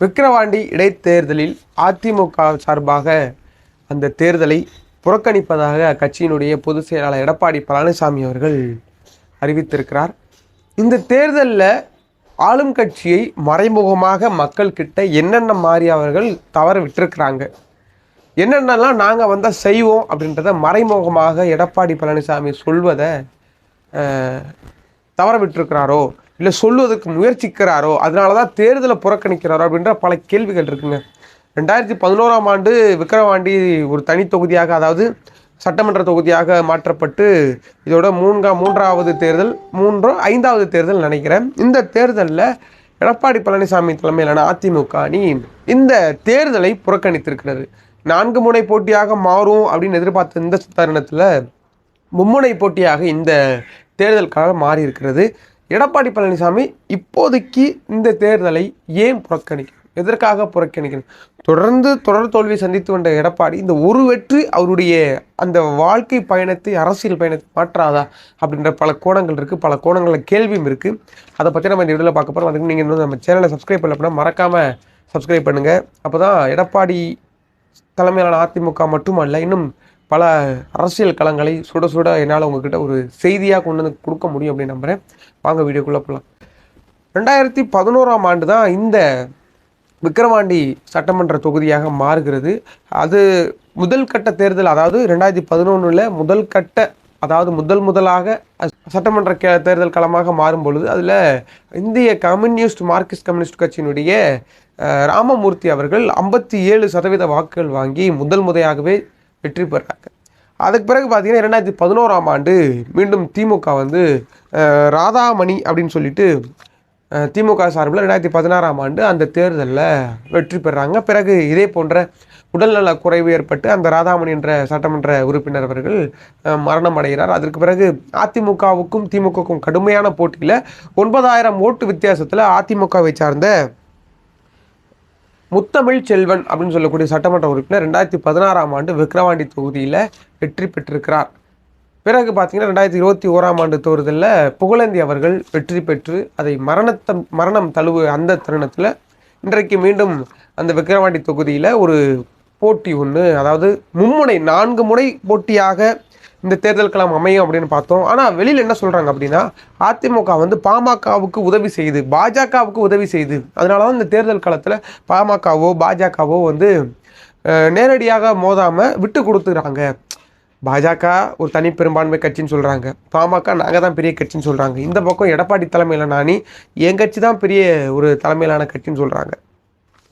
விக்கிரவாண்டி இடைத்தேர்தலில் அதிமுக சார்பாக அந்த தேர்தலை புறக்கணிப்பதாக அக்கட்சியினுடைய பொதுச் செயலாளர் எடப்பாடி பழனிசாமி அவர்கள் அறிவித்திருக்கிறார். இந்த தேர்தலில் ஆளும் கட்சியை மறைமுகமாக மக்கள் கிட்ட என்னென்ன மாதிரி அவர்கள் தவற விட்டிருக்கிறாங்க என்னென்னலாம் நாங்கள் வந்தால் செய்வோம் அப்படின்றத மறைமுகமாக எடப்பாடி பழனிசாமி சொல்வதை தவற விட்டுருக்கிறாரோ இல்லை சொல்லுவதற்கு முயற்சிக்கிறாரோ அதனால தான் தேர்தலை புறக்கணிக்கிறாரோ அப்படின்ற பல கேள்விகள் இருக்குங்க. ரெண்டாயிரத்தி பதினோராம் ஆண்டு விக்கிரவாண்டி ஒரு தனி தொகுதியாக அதாவது சட்டமன்ற தொகுதியாக மாற்றப்பட்டு இதோட மூன்றாம் மூன்றாவது தேர்தல் மூன்றோ ஐந்தாவது தேர்தல் நினைக்கிறேன். இந்த தேர்தலில் எடப்பாடி பழனிசாமி தலைமையிலான அதிமுக அணி இந்த தேர்தலை புறக்கணித்திருக்கிறது. நான்கு முனை போட்டியாக மாறும் அப்படின்னு எதிர்பார்த்த இந்த தருணத்தில் மும்முனை போட்டியாக இந்த தேர்தலுக்காக மாறி இருக்கிறது எடப்பாடி பழனிசாமி இப்போதைக்கு இந்த தேர்தலை ஏன் புறக்கணிக்கணும் எதற்காக புறக்கணிக்கணும் தொடர்ந்து தொடர் தோல்வியை சந்தித்து வந்த எடப்பாடி இந்த ஒரு வெற்றி அவருடைய அந்த வாழ்க்கை பயணத்தை அரசியல் பயணத்தை மாற்றாதா? அப்படின்ற பல கோணங்கள் இருக்குது பல கோணங்களில் கேள்வியும் இருக்குது அதை பற்றி நம்ம இந்த வீடியோவில் பார்க்க போகிறோம் அதுக்கு நீங்கள் இன்னும் நம்ம சேனலை சப்ஸ்கிரைப் பண்ணல அப்படின்னா மறக்காமல் சப்ஸ்கிரைப் பண்ணுங்கள் அப்போ தான் எடப்பாடி தலைமையிலான அதிமுக மட்டுமல்ல இன்னும் பல அரசியல் களங்களை சுட சுட என்னால் உங்ககிட்ட ஒரு செய்தியாக கொண்டு வந்து கொடுக்க முடியும் அப்படின்னு நம்புகிறேன் வாங்க வீடியோக்குள்ளே போகலாம் ரெண்டாயிரத்தி பதினோராம் ஆண்டு தான் இந்த விக்கிரவாண்டி சட்டமன்ற தொகுதியாக மாறுகிறது. அது முதல் கட்ட தேர்தல் அதாவது ரெண்டாயிரத்தி பதினொன்றில் முதல் கட்ட அதாவது முதல் முதலாக சட்டமன்ற கே- தேர்தல் களமாக மாறும் பொழுது அதில் இந்திய கம்யூனிஸ்ட் மார்க்சிஸ்ட் கம்யூனிஸ்ட் கட்சியினுடைய ராமமூர்த்தி அவர்கள் ஐம்பத்தி ஏழு சதவீத வாக்குகள் வாங்கி முதல் முறையாகவே வெற்றி பெறாங்க. அதுக்கு பிறகு பார்த்திங்கன்னா ரெண்டாயிரத்தி பதினோராம் ஆண்டு மீண்டும் திமுக வந்து ராதாமணி அப்படின்னு சொல்லிட்டு திமுக சார்பில் ரெண்டாயிரத்தி பதினாறாம் ஆண்டு அந்த தேர்தலில் வெற்றி பெறாங்க. பிறகு இதே போன்ற உடல்நல குறைவு ஏற்பட்டு அந்த ராதாமணி என்ற சட்டமன்ற உறுப்பினர் அவர்கள் மரணம் அடைகிறார். அதற்கு பிறகு அதிமுகவுக்கும் திமுகவுக்கும் கடுமையான போட்டியில் ஒன்பதாயிரம் ஓட்டு வித்தியாசத்தில் அதிமுகவை சார்ந்த முத்தமிழ் செல்வன் அப்படின்னு சொல்லக்கூடிய சட்டமன்ற உறுப்பினர் ரெண்டாயிரத்தி பதினாறாம் ஆண்டு விக்ரவாண்டி தொகுதியில் வெற்றி பெற்றிருக்கிறார். பிறகு பார்த்தீங்கன்னா ரெண்டாயிரத்தி இருபத்தி ஓராம் ஆண்டு தேர்தலில் புகழேந்தி அவர்கள் வெற்றி பெற்று அதை மரணத்தம் மரணம் தழுவு அந்த தருணத்தில் இன்றைக்கு மீண்டும் அந்த விக்கிரவாண்டி தொகுதியில் ஒரு போட்டி ஒன்று அதாவது மும்முனை நான்கு முறை போட்டியாக இந்த தேர்தல்களம் அமையும் அப்படின்னு பார்த்தோம். ஆனால் வெளியில் என்ன சொல்கிறாங்க அப்படின்னா அதிமுக வந்து பாமகவுக்கு உதவி செய்யுது பாஜகவுக்கு உதவி செய்யுது அதனால தான் இந்த தேர்தல் காலத்தில் பாமகவோ பாஜகவோ வந்து நேரடியாக மோதாமல் விட்டு கொடுத்துக்கிறாங்க பாஜக ஒரு தனி பெரும்பான்மை கட்சின்னு சொல்கிறாங்க பாமக நாங்கள் தான் பெரிய கட்சின்னு சொல்கிறாங்க இந்த பக்கம் எடப்பாடி தலைமையில் நானி என் கட்சி தான் பெரிய ஒரு தலைமையிலான கட்சின்னு சொல்கிறாங்க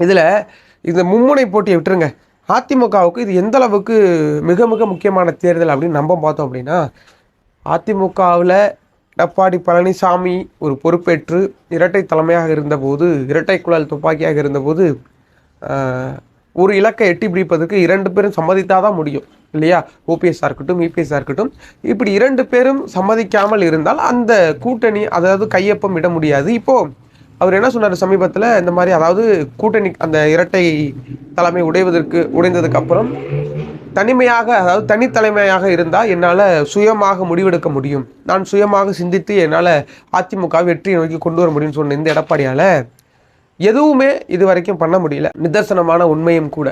இதில் இந்த மும்முனை போட்டியை விட்டுருங்க. அதிமுகவுக்கு இது எந்த அளவுக்கு மிக மிக முக்கியமான தேர்தல் அப்படின்னு நம்ம பார்த்தோம் அப்படின்னா அதிமுகவில் எடப்பாடி பழனிசாமி ஒரு பொறுப்பேற்று இரட்டை தலைமையாக இருந்தபோது இரட்டை குழல் துப்பாக்கியாக இருந்தபோது ஒரு இலக்கை எட்டி பிடிப்பதற்கு இரண்டு பேரும் சம்மதித்தாதான் முடியும் இல்லையா? ஓபிஎஸ்ஸாக இருக்கட்டும் இபிஎஸ்ஸாக இருக்கட்டும். இப்படி இரண்டு பேரும் சம்மதிக்காமல் இருந்தால் அந்த கூட்டணி அதாவது கையொப்பம் இட முடியாது. இப்போது அவர் என்ன சொன்னார் சமீபத்தில்? இந்த மாதிரி அதாவது கூட்டணி அந்த இரட்டை தலைமை உடைவதற்கு உடைந்ததுக்கு அப்புறம் தனிமையாக அதாவது தனித்தலைமையாக இருந்தால் என்னால் சுயமாக முடிவெடுக்க முடியும். நான் சுயமாக சிந்தித்து என்னால் அதிமுக வெற்றியை நோக்கி கொண்டு வர முடியும்னு சொன்ன இந்த எடப்பாடியால் எதுவுமே இது வரைக்கும் பண்ண முடியல. நிதர்சனமான உண்மையும் கூட.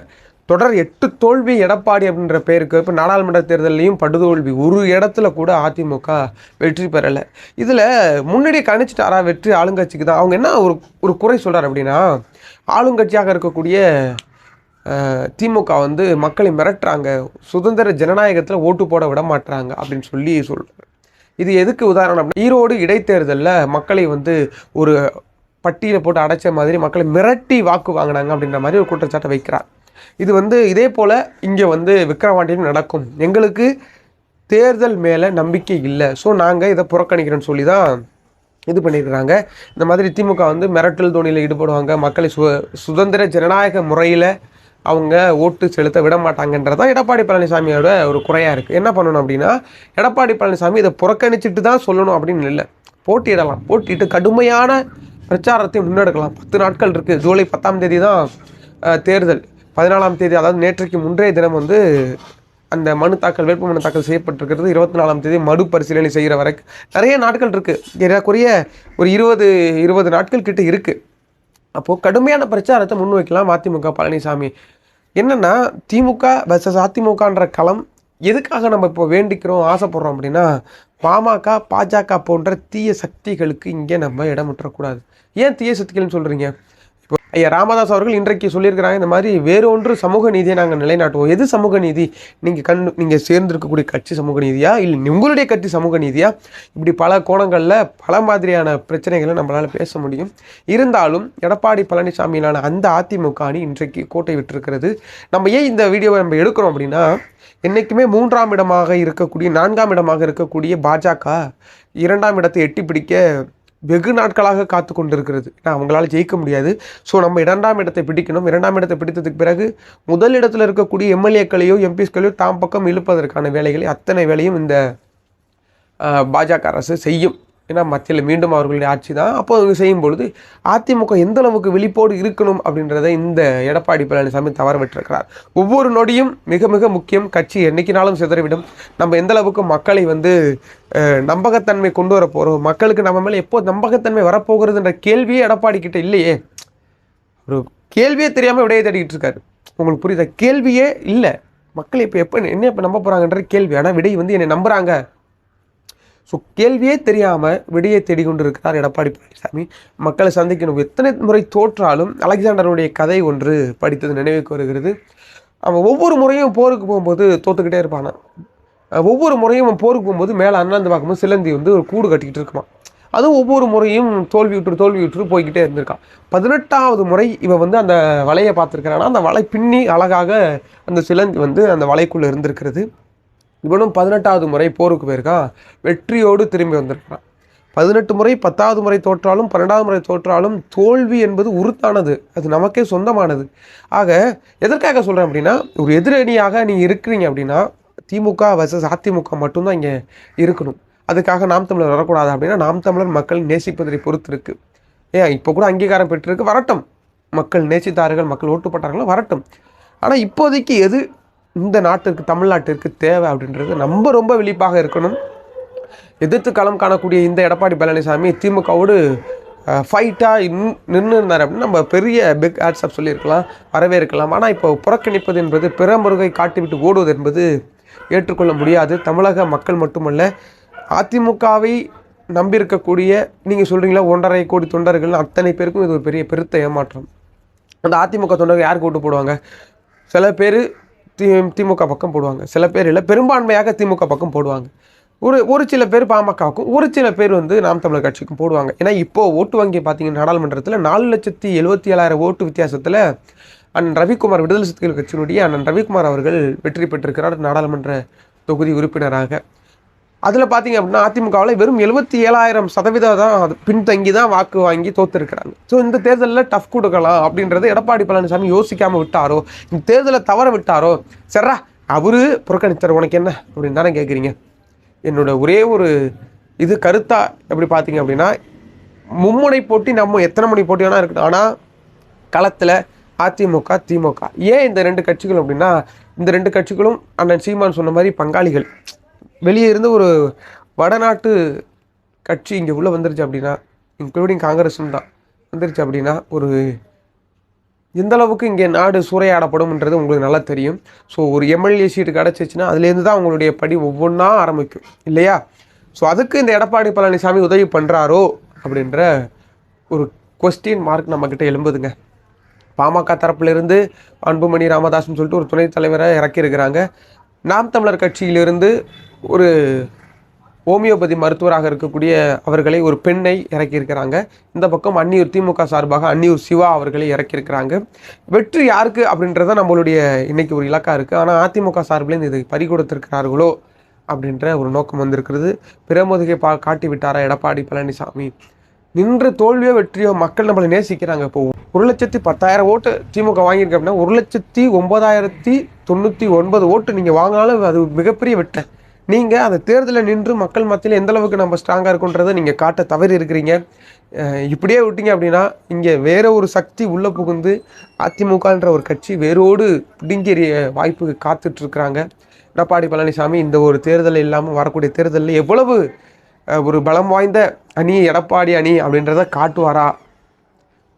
தொடர் எட்டு தோல்வி எடப்பாடி அப்படின்ற பேருக்கு இப்போ நாடாளுமன்ற தேர்தலையும் படுதோல்வி ஒரு இடத்துல கூட அதிமுக வெற்றி பெறலை. இதில் முன்னாடி கணிச்சிட்டாரா வெற்றி ஆளுங்கட்சிக்கு தான். அவங்க என்ன ஒரு ஒரு குறை சொல்கிறார் அப்படின்னா ஆளுங்கட்சியாக இருக்கக்கூடிய திமுக வந்து மக்களை மிரட்டுறாங்க. சுதந்திர ஜனநாயகத்தில் ஓட்டு போட விட மாட்டுறாங்க அப்படின்னு சொல்லி சொல்கிறார் இது எதுக்கு உதாரணம் அப்படின்னா, ஈரோடு இடைத்தேர்தலில் மக்களை வந்து ஒரு பட்டியலை போட்டு அடைச்ச மாதிரி மக்களை மிரட்டி வாக்கு வாங்கினாங்க அப்படின்ற மாதிரி ஒரு குற்றச்சாட்டை வைக்கிறார். இது வந்து இதே போல் இங்கே வந்து விக்ரவாண்டியம் நடக்கும். எங்களுக்கு தேர்தல் மேலே நம்பிக்கை இல்லை. ஸோ நாங்கள் இதை புறக்கணிக்கிறோன்னு சொல்லி தான் இது பண்ணியிருக்கிறாங்க இந்த மாதிரி திமுக வந்து மிரட்டல் தோணியில் ஈடுபடுவாங்க. மக்களை சு சுதந்திர ஜனநாயக முறையில் அவங்க ஓட்டு செலுத்த விட மாட்டாங்கன்றதான் எடப்பாடி பழனிசாமியோட ஒரு குறையாக இருக்குது என்ன பண்ணணும் அப்படின்னா எடப்பாடி பழனிசாமி இதை புறக்கணிச்சிட்டு தான் சொல்லணும் அப்படின்னு இல்லை. போட்டியிடலாம். போட்டியிட்டு கடுமையான பிரச்சாரத்தை முன்னெடுக்கலாம். பத்து நாட்கள் இருக்குது ஜூலை பத்தாம் தேதி தான் தேர்தல். பதினாலாம் தேதி அதாவது நேற்றைக்கு முன்றைய தினம் வந்து அந்த மனு தாக்கல் வேட்புமனு தாக்கல் செய்யப்பட்டிருக்கிறது. இருபத்தி நாலாம் தேதி மறு பரிசீலனை செய்கிற வரைக்கும் நிறைய நாட்கள் இருக்குது ஏறக்குறைய ஒரு இருபது இருபது நாட்கள் கிட்ட இருக்குது அப்போது கடுமையான பிரச்சாரத்தை முன்வைக்கலாம் அதிமுக பழனிசாமி. என்னென்னா திமுக வர்சஸ் அதிமுகன்ற களம் எதுக்காக நம்ம இப்போ வேண்டிக்கிறோம் ஆசைப்படுறோம் அப்படின்னா பாமக பாஜக போன்ற தீய சக்திகளுக்கு இங்கே நம்ம இடம் விட்டுறக்கூடாது. ஏன் தீய சக்திகள்னு சொல்கிறீங்க ஐயா ராமதாஸ் அவர்கள் இன்றைக்கு சொல்லியிருக்கிறாங்க இந்த மாதிரி வேறு ஒன்று சமூக நீதியை நாங்கள் நிலைநாட்டுவோம். எது சமூக நீதி? நீங்கள் கண் நீங்கள் சேர்ந்திருக்கக்கூடிய கட்சி சமூக நீதியா? இல்லை உங்களுடைய கட்சி சமூக நீதியா? இப்படி பல கோணங்களில் பல மாதிரியான பிரச்சனைகளை நம்மளால் பேச முடியும். இருந்தாலும் எடப்பாடி பழனிசாமியிலான அந்த அதிமுக அணி இன்றைக்கு கோட்டை விட்டிருக்கிறது. நம்ம ஏன் இந்த வீடியோவை நம்ம எடுக்கிறோம் அப்படின்னா என்றைக்குமே மூன்றாம் இடமாக இருக்கக்கூடிய நான்காம் இடமாக இருக்கக்கூடிய பாஜக இரண்டாம் இடத்தை எட்டி பிடிக்க வெகு நாட்களாக காத்து கொண்டிருக்கிறது. ஏன்னா அவங்களால ஜெயிக்க முடியாது. ஸோ நம்ம இரண்டாம் இடத்தை பிடிக்கணும். இரண்டாம் இடத்தை பிடித்ததுக்கு பிறகு முதல் இடத்துல இருக்கக்கூடிய எம்எல்ஏக்களையோ எம்பிஸ்களையோ தாம் பக்கம் இழுப்பதற்கான வேலைகளை அத்தனை வேலையும் இந்த பாஜக அரசு செய்யும். ஏன்னா மத்தியில் மீண்டும் அவர்களுடைய ஆட்சி தான். அப்போ அவங்க செய்யும் பொழுது அதிமுக எந்த அளவுக்கு விழிப்போடு இருக்கணும் அப்படின்றத இந்த எடப்பாடி பழனிசாமி தவற விட்டுருக்கிறார். ஒவ்வொரு நொடியும் மிக மிக முக்கியம். கட்சி என்னைக்கினாலும் சிதறிவிடும். நம்ம எந்த அளவுக்கு மக்களை வந்து நம்பகத்தன்மை கொண்டு வர போகிறோம் மக்களுக்கு நம்ம மேலே எப்போ நம்பகத்தன்மை வரப்போகிறதுன்ற கேள்வியே எடப்பாடி கிட்ட இல்லையே. ஒரு கேள்வியே தெரியாமல் விடையை தேடிக்கிட்டு இருக்காரு. உங்களுக்கு புரியுதா? கேள்வியே இல்லை. மக்கள் இப்போ எப்போ என்ன இப்போ நம்ப போகிறாங்கன்ற கேள்வி. ஆனால் விடை வந்து என்னை நம்புகிறாங்க ஸோ கேள்வியே தெரியாமல் விடையை தேடிக்கொண்டு இருக்கிறார் எடப்பாடி பழனிசாமி. மக்களை சந்திக்கணும். எத்தனை முறை தோற்றாலும் அலெக்சாண்டருடைய கதை ஒன்று படித்தது நினைவுக்கு வருகிறது. அவன் ஒவ்வொரு முறையும் போருக்கு போகும்போது தோத்துக்கிட்டே இருப்பானா? ஒவ்வொரு முறையும் அவன் போருக்கு போகும்போது மேலே அண்ணாந்து பார்க்கும்போது சிலந்தி வந்து ஒரு கூடு கட்டிக்கிட்டு இருக்கான் அதுவும் ஒவ்வொரு முறையும் தோல்வி விட்டு தோல்வி விட்டு போய்கிட்டே இருந்திருக்கான். பதினெட்டாவது முறை இவன் வந்து அந்த வலையை பார்த்துருக்கிறான்னா அந்த வலை பின்னி அழகாக அந்த சிலந்தி வந்து அந்த வலைக்குள்ளே இருந்திருக்கிறது. இவனும் பதினெட்டாவது முறை போருக்கு போயிருக்கான் வெற்றியோடு திரும்பி வந்திருக்கான் பதினெட்டு முறை பத்தாவது முறை தோற்றாலும் பன்னெண்டாவது முறை தோற்றாலும் தோல்வி என்பது உறுத்தானது. அது நமக்கே சொந்தமானது. ஆக எதற்காக சொல்கிறேன் அப்படின்னா ஒரு எதிரணியாக நீங்கள் இருக்கிறீங்க அப்படின்னா திமுக வர்சஸ் அதிமுக மட்டும்தான் இங்கே இருக்கணும். அதுக்காக நாம் தமிழர் வரக்கூடாது அப்படின்னா நாம் தமிழர் மக்கள் நேசிப்பதை பொறுத்து இருக்கு. ஏன்? இப்போ கூட அங்கீகாரம் பெற்றிருக்கு வரட்டும். மக்கள் நேசித்தார்கள் மக்கள் ஓட்டு போட்டார்களோ வரட்டும். ஆனால் இப்போதைக்கு எது இந்த நாட்டிற்கு தமிழ்நாட்டிற்கு தேவை அப்படின்றது நம்ம ரொம்ப விழிப்பாக இருக்கணும். எதிர்த்து களம் காணக்கூடிய இந்த எடப்பாடி பழனிசாமி திமுகவோடு ஃபைட்டாக நின்று இருந்தார் அப்படின்னு நம்ம பெரிய பிக் ஆட்ஸ்அப் சொல்லியிருக்கலாம் வரவேற்கலாம். ஆனால் இப்போ புறக்கணிப்பது என்பது பிற முருகை காட்டிவிட்டு ஓடுவது என்பது ஏற்றுக்கொள்ள முடியாது. தமிழக மக்கள் மட்டுமல்ல அதிமுகவை நம்பியிருக்கக்கூடிய நீங்கள் சொல்கிறீங்களா ஒன்றரை கோடி தொண்டர்கள் அத்தனை பேருக்கும் இது ஒரு பெரிய பெருத்த ஏமாற்றம். அந்த அதிமுக தொண்டர்கள் யாருக்கு ஓட்டு போடுவாங்க? சில பேர் தி திமுக பக்கம் போடுவாங்க. சில பேர் இல்லை பெரும்பான்மையாக திமுக பக்கம் போடுவாங்க. ஒரு ஒரு சில பேர் பாமகவுக்கும் ஒரு சில பேர் வந்து நாம் தமிழர் கட்சிக்கும் போடுவாங்க. ஏன்னா இப்போது ஓட்டு வங்கி பார்த்தீங்கன்னா நாடாளுமன்றத்தில் நாலு லட்சத்தி எழுபத்தி ஏழாயிரம் ஓட்டு வித்தியாசத்தில் அண்ணன் ரவிக்குமார் விடுதலை சிறுத்தைகள் கட்சியினுடைய அண்ணன் ரவிக்குமார் அவர்கள் வெற்றி பெற்றிருக்கிறார். நாடாளுமன்ற தொகுதி உறுப்பினராக. அதில் பார்த்தீங்க அப்படின்னா அதிமுகவில் வெறும் எழுபத்தி ஏழாயிரம் சதவீதம் தான் அது பின்தங்கி தான் வாக்கு வாங்கி தோத்துருக்கிறாங்க. ஸோ இந்த தேர்தலில் டஃப் கொடுக்கலாம் அப்படின்றது எடப்பாடி பழனிசாமி யோசிக்காமல் விட்டாரோ? இந்த தேர்தலை தவற விட்டாரோ? சரா அவரு புறக்கணித்தார் உனக்கு என்ன? அப்படின்னு தானே கேட்குறீங்க என்னோட ஒரே ஒரு இது கருத்தா எப்படி பார்த்தீங்க அப்படின்னா மும்முனை போட்டி நம்ம எத்தனை மணி போட்டி வேணா இருக்கட்டும். ஆனால் களத்தில் அதிமுக திமுக. ஏன் இந்த ரெண்டு கட்சிகள் அப்படின்னா இந்த ரெண்டு கட்சிகளும் அண்ணன் சீமான் சொன்ன மாதிரி பங்காளிகள். வெளியே இருந்து ஒரு வடநாட்டு கட்சி இங்கே உள்ளே வந்துருச்சு அப்படின்னா இன்க்ளூடிங் காங்கிரஸும் தான் வந்துருச்சு அப்படின்னா ஒரு எந்தளவுக்கு இங்கே நாடு சூறையாடப்படும்ன்றது உங்களுக்கு நல்லா தெரியும். ஸோ ஒரு எம்எல்ஏ சீட்டு கிடச்சிச்சின்னா அதுலேருந்து தான் உங்களுடைய படி ஒவ்வொன்றா ஆரம்பிக்கும் இல்லையா? ஸோ அதுக்கு இந்த எடப்பாடி பழனிசாமி உதவி பண்ணுறாரோ அப்படின்ற ஒரு கொஸ்டின் மார்க் நம்மக்கிட்ட எழும்புதுங்க. பாமக தரப்பிலிருந்து அன்புமணி ராமதாஸ்னு சொல்லிட்டு ஒரு துணைத் தலைவரை இறக்கியிருக்கிறாங்க. நாம் தமிழர் கட்சியிலிருந்து ஒரு ஹோமியோபதி மருத்துவராக இருக்கக்கூடிய அவர்களை ஒரு பெண்ணை இறக்கியிருக்கிறாங்க. இந்த பக்கம் அன்னியூர் திமுக சார்பாக அன்னியூர் சிவா அவர்களை இறக்கியிருக்கிறாங்க. வெற்றி யாருக்கு அப்படின்றத நம்மளுடைய இன்னைக்கு ஒரு இலக்கா இருக்குது ஆனால் அதிமுக சார்பில் இதை பறி கொடுத்திருக்கிறார்களோ அப்படின்ற ஒரு நோக்கம் வந்திருக்கிறது. பிரமுதுகை பா காட்டி விட்டாரா எடப்பாடி பழனிசாமி? நின்று தோல்வியோ வெற்றியோ மக்கள் நம்மளை நேசிக்கிறாங்க இப்போ ஒரு லட்சத்தி பத்தாயிரம் ஓட்டு திமுக வாங்கியிருக்கு அப்படின்னா ஒரு லட்சத்தி ஒன்பதாயிரத்தி தொண்ணூற்றி ஒன்பது ஓட்டு நீங்கள் வாங்கினாலும் அது மிகப்பெரிய வெற்றி. நீங்கள் அந்த தேர்தலில் நின்று மக்கள் மத்தியில் எந்த அளவுக்கு நம்ம ஸ்ட்ராங்காக இருக்குன்றதை நீங்கள் காட்ட தவறி இருக்கிறீங்க. இப்படியே விட்டீங்க அப்படின்னா இங்கே வேற ஒரு சக்தி உள்ளே புகுந்து அதிமுகன்ற ஒரு கட்சி வேரோடு பிடுங்கிய வாய்ப்புக்கு காத்துட்ருக்குறாங்க எடப்பாடி பழனிசாமி இந்த ஒரு தேர்தல் இல்லாமல் வரக்கூடிய தேர்தலில் எவ்வளவு ஒரு பலம் வாய்ந்த அணி எடப்பாடி அணி அப்படின்றத காட்டுவாரா?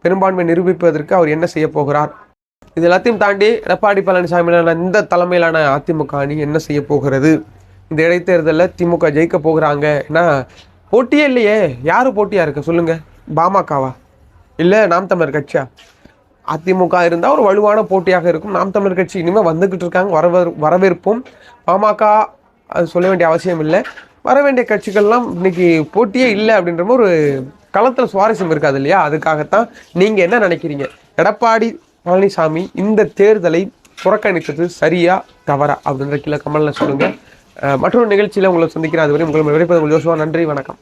பெரும்பான்மை நிரூபிப்பதற்கு அவர் என்ன செய்ய போகிறார்? இது எல்லாத்தையும் தாண்டி எடப்பாடி பழனிசாமியிலான இந்த தலைமையிலான அதிமுக அணி என்ன செய்ய போகிறது? இந்த இடைத்தேர்தலில் திமுக ஜெயிக்க போகிறாங்க. ஏன்னா போட்டியே இல்லையே. யார் போட்டியாக இருக்க? சொல்லுங்கள் பாமகவா? இல்லை நாம் தமிழர் கட்சியா? அதிமுக இருந்தால் ஒரு வலுவான போட்டியாக இருக்கும். நாம் தமிழர் கட்சி இனிமேல் வந்துக்கிட்டு இருக்காங்க. வரவே வரவேற்போம். பாமக அது சொல்ல வேண்டிய அவசியம் இல்லை. வர வேண்டிய கட்சிகள்லாம் இன்னைக்கு போட்டியே இல்லை அப்படின்ற ஒரு களத்தில் சுவாரஸ்யம் இருக்காது இல்லையா? அதுக்காகத்தான் நீங்கள் என்ன நினைக்கிறீங்க? எடப்பாடி பழனிசாமி இந்த தேர்தலை புறக்கணித்தது சரியா தவறா? அப்படின்ற கீழே கமலில் சொல்லுங்கள் மற்றொரு நிகழ்ச்சியில் உங்களை சந்திக்கிறேன். அதுவரை உங்களை விடைப்பது உங்கள் ஜோசுவா நன்றி வணக்கம்.